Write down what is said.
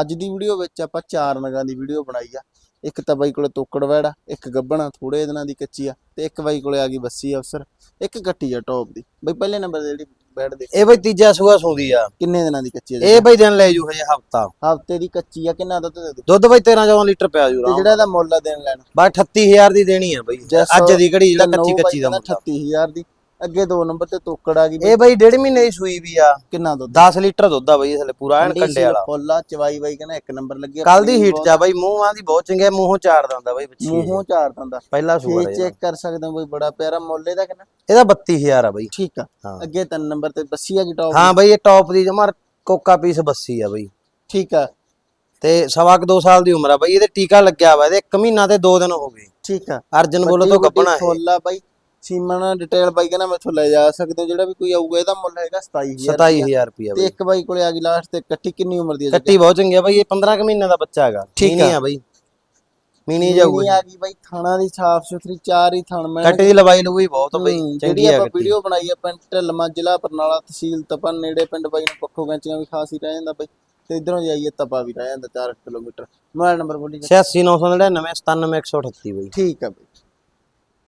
ਅੱਜ ਦੀ ਵੀਡੀਓ ਵਿੱਚ ਆਪਾਂ ਚਾਰ ਨਗਾਂ ਦੀ ਵੀਡੀਓ ਬਣਾਈ ਆ। ਇੱਕ ਤਾਂ ਬਾਈ ਕੋਲੇ ਤੋਕੜ ਵੈੜਾ ਇੱਕ ਗੱਬਣਾ ਥੋੜੇ ਦਿਨਾਂ ਦੀ ਕੱਚੀ ਆ ਤੇ ਇੱਕ ਬਾਈ ਕੋਲੇ ਆ ਗਈ ਬੱਸੀ ਅਫਸਰ ਇੱਕ ਗੱਟੀ ਆ ਟੌਪ ਦੀ। ਬਈ ਪਹਿਲੇ ਨੰਬਰ ਤੇ ਜਿਹੜੀ ਬੈਡ ਦੇ ਇਹ ਬਈ ਤੀਜਾ ਸੂਆ ਸੌਦੀ ਆ। ਕਿੰਨੇ ਦਿਨਾਂ ਦੀ ਕੱਚੀ ਆ ਇਹ ਬਈ ਦਿਨ ਲੈ ਜੂ ਹਜੇ ਹਫਤਾ। ਹਫ਼ਤੇ ਦੀ ਕੱਚੀ ਆ ਕਿੰਨਾ ਦੁੱਧ ਦੇ ਦੂ? ਦੁੱਧ ਬਈ 13 14 ਲੀਟਰ ਪਿਆ ਜੂ ਤੇ ਜਿਹੜਾ ਇਹਦਾ ਮੁੱਲ ਆ ਦੇਣ ਲੈਣ? ਬਾ 38000 ਦੀ ਦੇਣੀ ਆ ਬਈ। ਅੱਜ ਦੀ ਘੜੀ ਜਿਹੜਾ ਕੱਚੀ ਕੱਚੀ ਦਾ ਮੁੱਲ 38000 ਦੀ। ਅੱਗੇ ਦੋ ਨੰਬਰ ਤੇ ਤੋਕੜ ਆ ਗਈ ਬਈ। ਇਹ ਬਈ ਡੇਢ ਮਹੀਨੇ ਦੀ ਸੂਈ ਵੀ ਆ। ਕਿੰਨਾ ਦੁੱਧ? 10 ਲੀਟਰ ਦੁੱਧ ਆ ਬਈ ਇਸਲੇ ਪੂਰਾ ਐਨ ਕੰਡੇ ਵਾਲਾ। ਫੁੱਲ ਚਵਾਈ ਬਾਈ ਕਹਿੰਦਾ ਇੱਕ ਨੰਬਰ ਲੱਗਿਆ ਕੱਲ ਦੀ ਹੀਟ ਚ ਆ ਬਈ ਮੂੰਹਾਂ ਦੀ ਬਹੁਤ ਚੰਗੀ ਮੂੰਹੋਂ ਚਾਰ ਦੰਦਾ ਬਈ ਬੱਚੀ ਇਹ। ਮੂੰਹੋਂ ਚਾਰ ਦੰਦਾ। ਪਹਿਲਾ ਸੂਆ ਫੇਸ ਚੈੱਕ ਕਰ ਸਕਦੇ ਹੋ ਬਈ ਬੜਾ ਪਿਆਰਾ ਮੁੱਲ ਇਹਦਾ ਕਿੰਨਾ? ਇਹਦਾ 32000 ਆ ਬਈ। ਠੀਕ ਆ। ਹਾਂ। ਅੱਗੇ ਤਿੰਨ ਨੰਬਰ ਤੇ ਬੱਸੀ ਆ ਗਈ ਟੌਪ ਹਾਂ ਬਈ ਇਹ ਟੌਪ ਦੀ ਜਮਾ ਕੋਕਾ ਪੀਸ ਬੱਸੀ ਆ ਬਈ। ਠੀਕ ਆ। ਤੇ ਸਵਾ ਕੁ ਦੋ ਸਾਲ ਦੀ ਉਮਰ ਆ ਬਈ ਇਹਦੇ ਟੀਕਾ ਲੱਗਿਆ ਵਾ ਇਹਦੇ 1 ਮਹੀਨਾ ਤੇ 2 ਦਿਨ ਹੋ ਗਏ। ਠੀਕ ਆ। ਅਰਜਨ ਬੋਲੋ ਤੋਂ ਗੱਪਣਾ ਹੈ ਫੁੱਲ ਆ ਬਾਈ ਸੀਮਨ ਡਿਟੇਲ ਬਾਈ ਕਹਿੰਦਾ ਮੈਥੋਂ ਲੈ ਜਾ ਸਕਦੇ ਹੋ ਜਿਹੜਾ ਵੀ ਕੋਈ ਆਊਗਾ ਇਹਦਾ ਮੁੱਲ ਹੈਗਾ 27000 27000 ਰੁਪਿਆ ਤੇ ਇੱਕ ਬਾਈ ਕੋਲੇ ਆ ਗਈ ਲਾਸਟ ਤੇ ਕੱਟੀ ਕਿੰਨੀ ਉਮਰ ਦੀ ਹੈ ਕੱਟੀ ਬਹੁਤ ਚੰਗੀ ਆ ਬਈ ਇਹ 15 ਕੁ ਮਹੀਨੇ ਦਾ ਬੱਚਾ ਹੈਗਾ। ਠੀਕ ਆ। ਬਈ। ਮੀਨੀ ਮੀਨੀ ਜਾਊਗੀ। ਆ ਗਈ ਬਾਈ ਥਾਣਾ ਦੀ ਸਾਫ਼ ਸੁਥਰੀ ਚਾਰ ਹੀ ਥਣ ਮੈਂ ਕੱਟੀ ਦੀ ਲਵਾਈ ਲੂਈ ਬਹੁਤ ਬਈ ਚੰਗੀ ਆ ਆਪਾਂ ਵੀਡੀਓ ਬਣਾਈ ਆ ਪਿੰਡ ਢਲਮਾ ਜ਼ਿਲ੍ਹਾ ਬਰਨਾਲਾ ਤਹਿਸੀਲ ਤਪਾ ਨੇੜੇ ਪਿੰਡ ਬਾਈ ਨੂੰ ਪੱਖੋ ਗੈਂਚੀਆਂ ਵੀ ਖਾਸ ਹੀ ਰਹਿ ਜਾਂਦਾ ਬਾਈ। ਤੇ ਇਧਰੋਂ ਜਾਈਏ ਤਪਾ ਵੀ ਰਹਿ ਜਾਂਦਾ 4 ਕਿਲੋਮੀਟਰ। ਮੋਬਾਈਲ ਨੰਬਰ ਬੋਲੀ ਜੀ। 86999 97138 ਬਈ। ਠੀਕ ਆ ਬਾਈ।